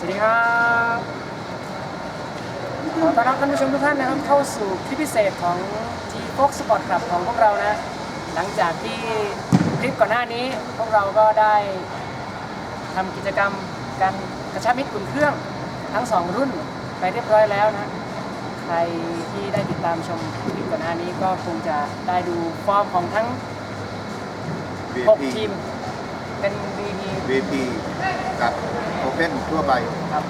สวัสดีครับขอต้อนรับท่านผู้ชมทุกท่านนะครับเข้าสู่คลิปพิเศษของ G Fox Sport Club ของพวกเรานะ หลังจากที่คลิปก่อนหน้านี้พวกเราก็ได้ทำกิจกรรมการกระชับมิตรอุ่นเครื่องทั้งสองรุ่นไปเรียบร้อยแล้วนะใครที่ได้ติดตามชมคลิปก่อนหน้านี้ก็คงจะได้ดูฟอร์มของทั้ง VIP 6ทีม เป็น VP VIP กับ Open ทั่วไปครับ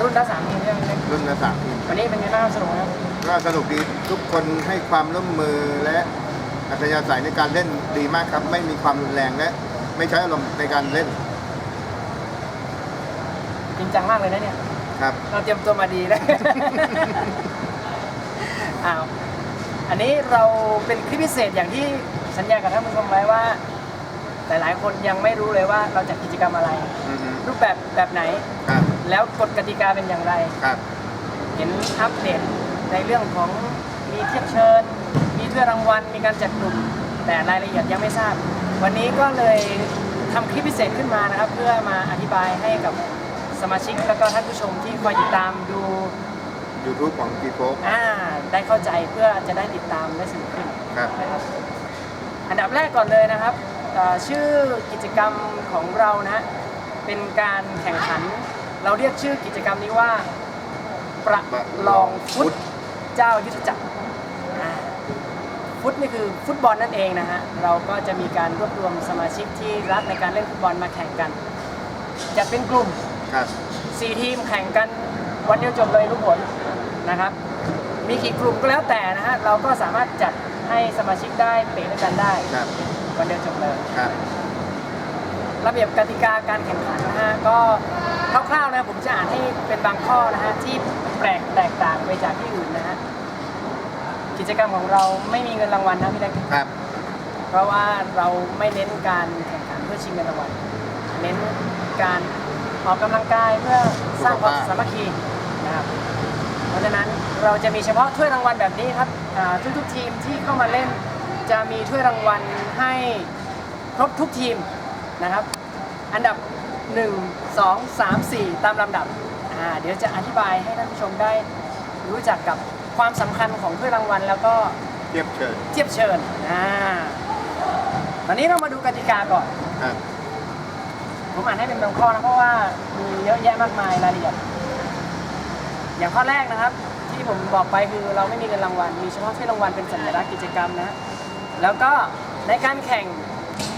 รุ่นละสามทีมใช่ไหมเล็กรุ่นละสามทีมวันนี้เป็นไงบ้างครับสนุกไหมครับก็สนุกดีทุกคนให้ความร่วมมือและอัธยาศัยในการเล่นดีมากครับ ไม่มีความรุนแรงและไม่ใช้อารมณ์ในการเล่นจริงจังมากเลยนะเนี่ย ครับ เราเตรียมตัวมาดีนะอ้าว อันนี้เราเป็นคลิปพิเศษอย่างที่สัญญากับท่านผู้ชมไว้ว่า หลาย ๆ คนยังไม่รู้เลยว่าเราจัดกิจกรรมอะไร อือฮึรูปแบบแบบไหน ครับแล้วกฎกติกาเป็นอย่างไร ครับ เห็นอัปเดตในเรื่องของมีเทียบเชิญ มีถ้วยรางวัล มีการจัดกลุ่ม แต่รายละเอียดยังไม่ทราบ วันนี้ก็เลยทำคลิปพิเศษขึ้นมานะครับ เพื่อมาอธิบายให้กับสมาชิกแล้วก็ท่านผู้ชมที่คอยติดตามดู YouTube ของ g ีโฟอ่าได้เข้าใจเพื่อจะได้ติดตามได้สนุกขึ้นครับนะครับ อันดับแรกก่อนเลยนะครับอ่า ชื่อกิจกรรมของเรานะเป็นการแข่งขัน เราเรียกชื่อกิจกรรมนี้ว่า ประลองฟุตเจ้ายุทธจักรอ่าฟุตนี่คือฟุตบอลนั่นเองนะฮะเราก็จะมีการรวบรวมสมาชิกที่รักในการเล่นฟุตบอลมาแข่งกันจัดเป็นกลุ่มครับ4ทีมแข่งกันวันเดียวจบเลยรู้ผลนะครับ มีกี่กลุ่มก็แล้วแต่นะฮะเราก็สามารถจัดให้สมาชิกได้เตะด้วยกันได้ครับ วันเดียวจบเลยครับ ระเบียบกติกาการแข่งขันนะฮะก็คร่าวๆนะผมจะอ่านให้เป็นบางข้อนะฮะที่แปลกแตกต่างไปจากที่อื่นนะฮะกิจกรรมของเราไม่มีเงินรางวัลนะพี่เล็กครับ เพราะว่าเราไม่เน้นการแข่งขันเพื่อชิงเงินรางวัลเน้นการออกกำลังกายเพื่อสร้างความสามัคคีนะครับเพราะฉะนั้นเราจะมีเฉพาะถ้วยรางวัลแบบนี้ครับอ่าทุกๆทีมที่เข้ามาเล่น จะมีถ้วยรางวัลให้ครบทุกทีมนะครับ อันดับ 1 2 3 4 ตามลำดับอ่าเดี๋ยวจะอธิบายให้ท่านผู้ชมได้รู้จักกับความสำคัญของถ้วยรางวัล แล้วก็เทียบเชิญเทียบเชิญอ่าตอนนี้เรามาดูกติกาก่อน ครับผมอ่านให้เป็นบางข้อนะเพราะว่ามีเยอะแยะมากมายรายละเอียด อย่างข้อแรกนะครับ ที่ผมบอกไปคือเราไม่มีเงินรางวัล มีเฉพาะถ้วยรางวัลเป็นสัญลักษณ์กิจกรรมนะ แล้วก็ในการแข่ง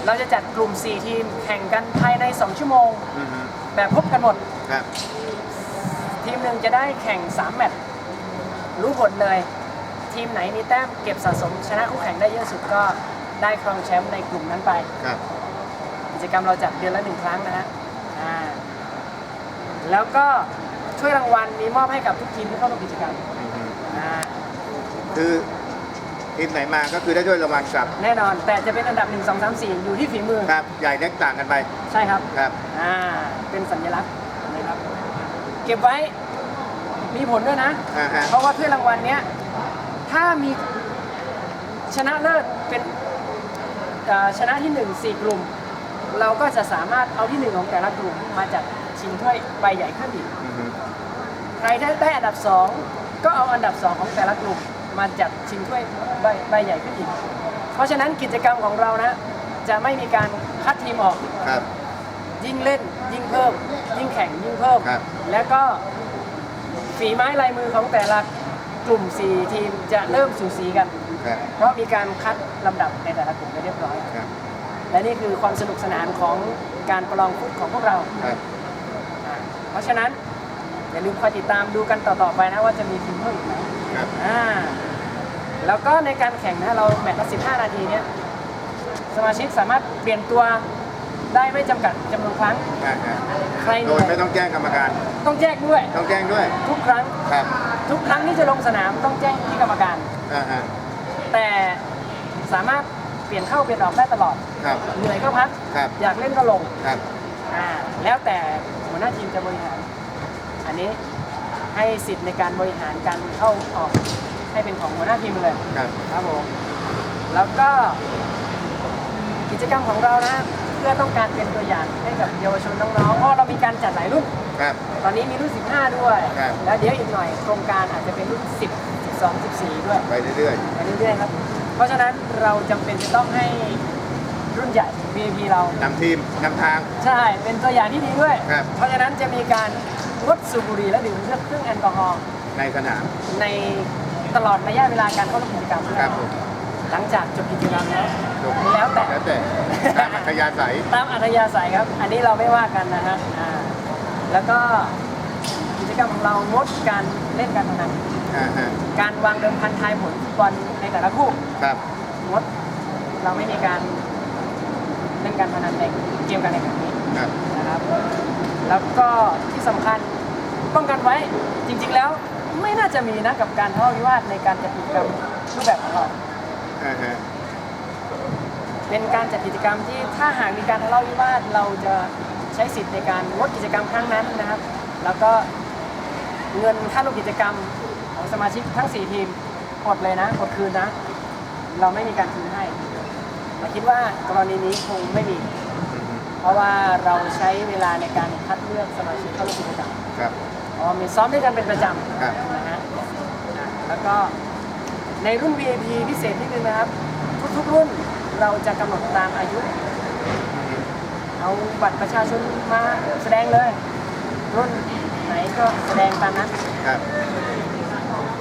เราจะจัดกลุ่ม 4 ทีมแข่งกันภายใน 2 ชั่วโมง อือฮึแบบพบกันหมด ครับทีมหนึ่งจะได้แข่ง 3 แมตช์รู้ผลเลย ทีมไหนมีแต้มเก็บสะสม ชนะคู่แข่งได้เยอะสุดก็ได้ครองแชมป์ในกลุ่มนั้นไป ครับ กิจกรรมเราจัดเดือนละหนึ่งครั้งนะฮะอ่าแล้วก็ช่วยรางวัลมีมอบให้กับทุกทีมที่เข้าร่วมกิจกรรมอือฮึอ่าคือ ทีมไหนมาก็คือได้ด้วยรางวัลกลับแน่นอน แต่จะเป็นอันดับ 1 2 3 4 อยู่ที่ฝีมือ ครับใหญ่เล็กต่างกันไปใช่ครับครับ อ่าเป็นสัญลักษณ์นะครับ เก็บไว้มีผลด้วยนะ อ่าฮะ เพราะว่าถ้วยรางวัลเนี้ยถ้ามีชนะเลิศเป็นอ่าชนะที่1 4กลุ่ม เราก็จะสามารถเอาที่1ของแต่ละกลุ่มมาจัดชิงถ้วยใบใหญ่ขึ้นอีก อือฮึใครได้ได้อันดับ2ก็เอาอันดับ2ของแต่ละกลุ่ม มาจัดชิงถ้วยใบใบใหญ่ขึ้นอีก เพราะฉะนั้นกิจกรรมของเรานะ จะไม่มีการคัดทีมออก ครับ ยิ่งเล่นยิ่งเพิ่ม ยิ่งแข่งยิ่งเพิ่ม ครับ แล้วก็ฝีไม้ลายมือของแต่ละกลุ่ม 4 ทีมจะเริ่มสูสีกัน ครับเพราะมีการคัดลำดับในแต่ละกลุ่มไปเรียบร้อย ครับและนี่คือความสนุกสนานของการประลองฟุตของพวกเรา ครับอ่าเพราะฉะนั้นอย่าลืมคอยติดตามดูกันต่อ ๆ ไปนะว่าจะมีทีมเพิ่มอีกไหมครับ อ่า แล้วก็ในการแข่งนะเราแมตช์ละ15 นาทีเนี้ยสมาชิกสามารถเปลี่ยนตัวได้ไม่จำกัดจำนวนครั้ง อ่าฮะใครเหโดนื่ยอยไม่ต้องแจ้งกรรมการ ต้องแจ้งด้วย ต้องแจ้งด้วย ทุกครั้ง ครับ ทุกครั้งที่จะลงสนามต้องแจ้งที่กรรมการ อ่าฮะแต่สามารถเปลี่ยนเข้าเปลี่ยนออกได้ตลอด ครับ เหนื่อยก็พัก ครับ อยากเล่นก็ลงครับ อ่าแล้วแต่หัวหน้าทีมจะบริหาร อันนี้ให้สิทธิ์ในการบริหารการเข้าออก ให้เป็นของหัวหน้าทีมเลยครับครับผมแล้วก็ กิจกรรมของเรานะเพื่อต้องการเป็นตัวอย่างให้กับเยาวชนน้องๆเพราะเรามีการจัดหลายรุ่นครับ ตอนนี้มีรุ่น 15 ด้วย ครับ แล้วเดี๋ยวอีกหน่อยโครงการอาจจะเป็นรุ่น 10 12 14 ด้วยไปเรื่อยไปเรื่อยๆครับ เพราะฉะนั้นเราจำเป็นจะต้องให้รุ่นใหญ่ VIP เรา ๆนำทีมนำทาง ใช่ เป็นตัวอย่างที่ดีด้วย ครับ เพราะฉะนั้นจะมีการงดสูบบุหรี่และดื่มเครื่องเครื่องแอลกอฮอล์ในสนามใน ตลอดระยะเวลาการเข้าร่วมกิจกรรมครับผมหลังจากจบกิจกรรมแล้ว จบแล้วแต่ แล้วแต่ตามอัธยาศัยตามอัธยาศัยครับ อันนี้เราไม่ว่ากันนะฮะอ่าแล้วก็กิจกรรมของเรางดการเล่นการพนันอ่าฮะการวางเดิมพันทายผลฟุตบอลในแต่ละคู่ครับงดเราไม่มีการเล่นการพนันในเกมการแข่งขันนี้ครับนะครับ แล้วก็ที่สำคัญป้องกันไว้จริงๆแล้ว ไม่น่าจะมีนะกับการทะเลาะวิวาทในการจัดกิจกรรมรูปแบบของเรา อ่าฮะเป็นการจัดกิจกรรมที่ถ้าหากมีการทะเลาะวิวาทเราจะใช้สิทธิ์ในการงดกิจกรรมครั้งนั้นนะครับ แล้วก็เงินค่าร่วมกิจกรรมของสมาชิกทั้ง 4 ทีมอดเลยนะอดคืนนะ เราไม่มีการคืนให้เราคิดว่ากรณีนี้คงไม่มีอืมเพราะว่าเราใช้เวลาในการคัดเลือกสมาชิกเข้าร่วมกิจกรรม ครับ เพราะว่ามีซ้อมด้วยกันเป็นประจครับำนะฮะอะแล้วก็ในรุ่น VIP พิเศษนิดนึงนะครับ ทุกๆรุ่นเราจะกำหนดตามอายุ เอาบัตรประชาชนมาแสดงเลย รุ่นไหนก็แสดงตามนั้น ครับ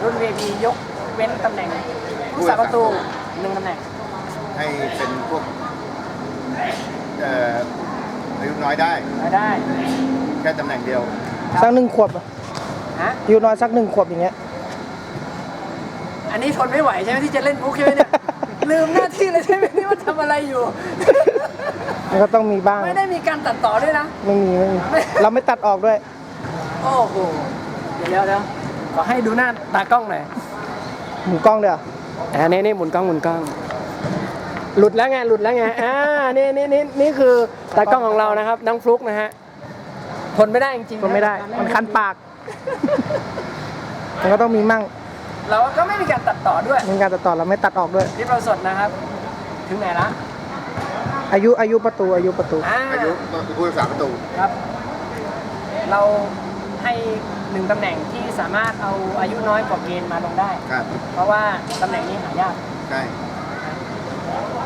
รุ่น VIP ยกเว้นตำแหน่งผู้สาประตูหนึ่งตำแหน่ง ให้เป็นพวกเอ่ออายุน้อยได้มาได้ แค่ตำแหน่งเดียว สักหนึ่งขวบอะฮะอายู่น้อยสักหนึ่งขวบอย่างเงี้ย อันนี้ทนไม่ไหวใช่ไหมที่จะเล่นมุกใช่ไหมเนี่ย ลืมหน้าที่เลยใช่ไหมนี่ว่าทำอะไรอยู่ มันก็ต้องมีบ้าง ไม่ได้มีการตัดต่อด้วยนะ ไม่มีไม่มี เราไม่ตัดออกด้วย โอ้โห เดี๋ยวเดี๋ยวเดี๋ยวขอให้ดูหน้าตากล้องหน่อยหมุนกล้องเดี๋ยวอ่านี่นี่หมุนกล้องหมุนกล้อง หลุดแล้วไงหลุดแล้วไง อ่า นี่นี่นี่นี่คือตากล้องของเรานะครับ น้องฟลุกนะฮะ ทนไม่ได้จริงๆก็ไม่ได้ มันคันปาก มันก็ต้องมีมั่ง เราก็ไม่มีการตัดต่อด้วยมีการตัดต่อเราไม่ตัดออกด้วยคลิปเราสดนะครับ ถึงไหนละอายุอายุประตูอายุประตูอ่าอายุผู้รักษาประตู ครับ เราให้หนึ่งตำแหน่งที่สามารถเอาอายุน้อยกว่าเกณฑ์มาลงได้ ครับ เพราะว่าตำแหน่งนี้หายาก ใช่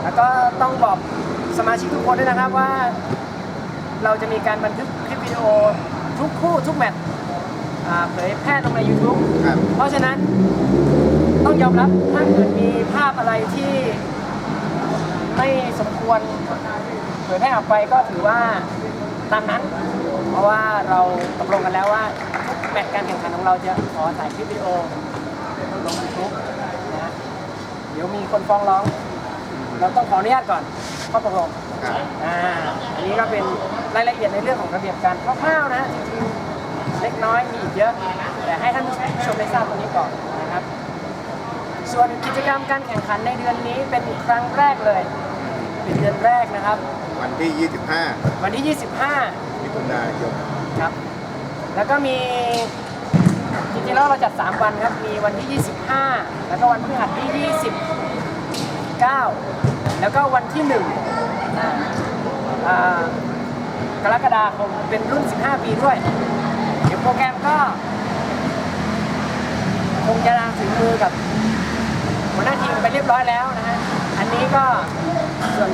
แล้วก็ต้องบอกสมาชิกทุกคนด้วยนะครับว่า เราจะมีการบันทึกค ลิปวิดีโอทุกคู่ทุกแมตช์อ่าเผยแพร่ลงใน YouTube ครับ เพราะฉะนั้นต้องยอมรับถ้าเกิดมีภาพอะไรที่ไม่สมควรเผยแพร่ออกไปก็ถือว่าตามนั้น เพราะว่าเราตกลงกันแล้วว่าทุกแมตช์การแข่งขันของเราจะขอถ่ายคลิปวิดีโอลง YouTube นะฮะเดี๋ยวมีคนฟ้องร้อง เราต้องขออนุญาตก่อนข้อตกลงครับ อ่าอันนี้ก็เป็น รายละเอียดในเรื่องของระเบียบการคร่าวๆนะจริงๆเล็กน้อยมีอีกเยอะ แต่ให้ท่านผู้ชมได้ทราบตรงนี้ก่อนนะครับ ส่วนกิจกรรมการแข่งขันในเดือนนี้เป็นครั้งแรกเลยเป็นเดือนแรกนะครับ วันที่วันที่ 25มิถุนายน25ครับ แล้วก็มีจริงๆแล้วเราจัด 3 วันครับ มีวันที่ 25 แล้วก็วันพฤหัสที่ 29 แล้วก็วันที่1อ่าอ่า กรกฎาคมเป็นรุ่น 15 ปีด้วย เดี๋ยวโปรแกรมก็ คงจะถึงมือกับหัวหน้าทีมไปเรียบร้อยแล้วนะฮะ อันนี้ก็ส่วน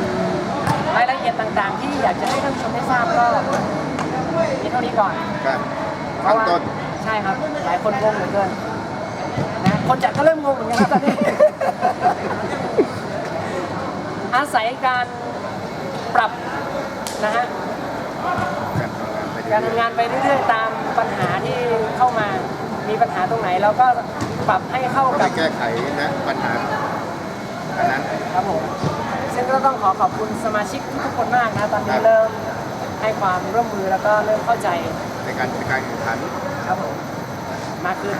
รายละเอียดต่างๆ ที่อยากจะให้ท่านผู้ชมได้ทราบก็มีเท่านี้ก่อนครับข้างต้นใช่ครับ หลายคนงงเหลือเกินนะคนจัดก็เริ่มงงเหมือนกันครับตอนนี้ อาศัยการปรับนะฮะ การทำงานไปเรื่การอยทำงานไปเรื่อยๆ ตามปัญหาที่เข้ามา มีปัญหาตรงไหนเราก็ปรับให้เข้าๆก็ไปกับแก้ไขนะปัญหาอันนั้น ครับผมซึ่งก็ต้องขอขอบคุณสมาชิกทุกๆคนมากนะ ตอนครันี้บเริ่มให้ความร่วมมือแล้วก็เริ่มเข้าใจในการจัดการแข่งขันครับผมมากขึ้น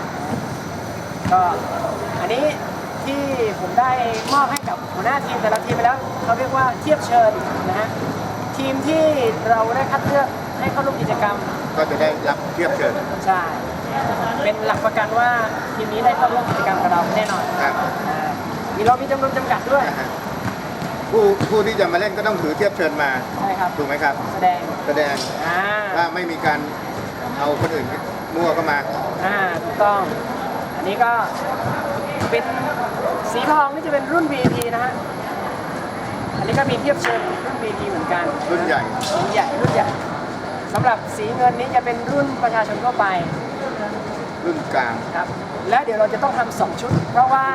ก็อันนี้ที่ผมได้มอบให้กับหัวหน้าทีมแต่ละทีมไปแล้วเขาเรียกว่าเทียบเชิญนะฮะทีมที่เราได้คัดเลือก ให้เข้าร่วมกิจกรรม ก็จะได้รับเทียบเชิญใช่ เป็นหลักประกันว่าทีมนี้ได้เข้าร่วมกิจกรรมกับเราแน่นอนครับอ่ามีเรามีจำนวนจำกัดด้วย นะฮะผู้ผู้ที่จะมาเล่นก็ต้องถือเทียบเชิญมาใช่ครับ ถูกไหมครับ แสดง แสดงอ่า ว่าไม่มีการเอาคนอื่นมั่วเข้ามา อ่า ถูกต้อง อันนี้ก็เป็นสีทองนี่จะเป็นรุ่น VIP นะฮะ อันนี้ก็มีเทียบเชิญรุ่น VIP เหมือนกันรุ่นใหญ่ รุ่นใหญ่ รุ่นใหญ่ สำหรับสีเงินนี้จะเป็นรุ่นประชาชนทั่วไปรุ่นกลางครับ และเดี๋ยวเราจะต้องทำสองชุด เพราะว่า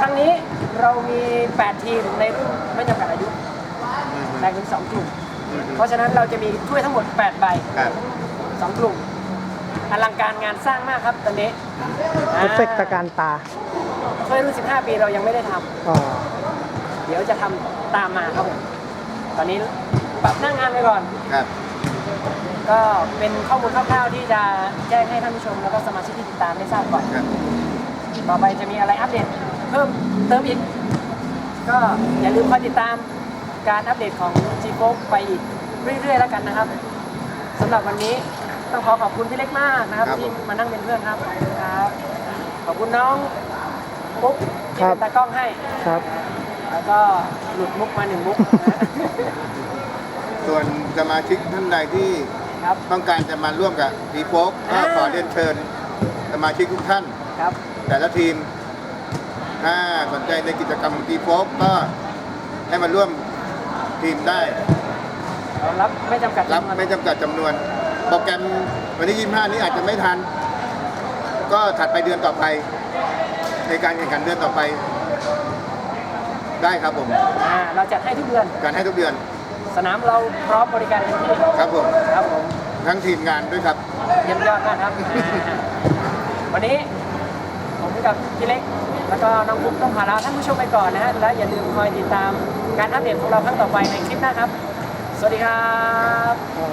ครั้งนี้เรามี 8 ทีมในรุ่นไม่จำกัดอายุอืมแบ่งเป็น2กลุ่มอืมเพราะฉะนั้นเราจะมีถ้วยทั้งหมด 8 ใบครับสองกลุ่มอลังการงานสร้างมากครับตอนนี้เอฟเฟกต์ตะการตาถ้วยรุ่น 15 ปีเรายังไม่ได้ทำอ๋อเดี๋ยวจะทำตามมาครับผมตอนนี้ปรับหน้างงานไปก่อน ครับ ก็เป็นข้อมูลคร่าวๆที่จะแจ้งให้ท่านผู้ชมแล้วก็สมาชิกที่ติดตามได้ทราบก่อนครับต่อไปจะมีอะไรอัปเดตเพิ่มเติมอีก ก็อย่าลืมคอยติดตามการอัปเดตของ g ีโฟไปอีกเรื่อยๆแล้วกันนะครับสำหรับวันนี้ต้องขอขอบคุณพี่เล็กมากนะครับครับ ที่ผมมานั่งเป็นเพื่อนครับขอบคุณครับขอบคุณน้องปุ๊กที่ครับเป็นตากล้องให้ ครับ แล้วก็หลุดมุกมาหนึ่งมุกนะ ส่วนสมาชิกท่านใดที่ครับ ต้องการจะมาร่วมกับดีโฟกก็อ่า ขอเรียนเชิญสมาชิกทุกท่าน ครับ แต่ละทีม ถ้าสนใจในกิจกรรมของดีโฟกก็ให้มาร่วมทีมได้ เรารับไม่จำกัดรับจำนวนไม่จำกัดจำนวน โปรแกรมวันที่25 นี้อาจจะไม่ทัน ก็ถัดไปเดือนต่อไป ในการแข่งขันเดือนต่อไป ได้ครับผม อ่าเราจัดให้ทุกเดือน การให้ทุกเดือน สนามเราพร้อมบริการเต็มที่ครับผมครับผมทั้งทีมงานด้วยครับเยี่ยมยอดมากครับอ่าวันนี้ผมกับพี่เล็ก แล้วก็น้องปุ๊กต้องพาลาท่านผู้ชมไปก่อนนะฮะและอย่าลืมคอยติดตามการอัปเดตของเราครั้งต่อไปในคลิปหน้าครับ สวัสดีครับอ๋อ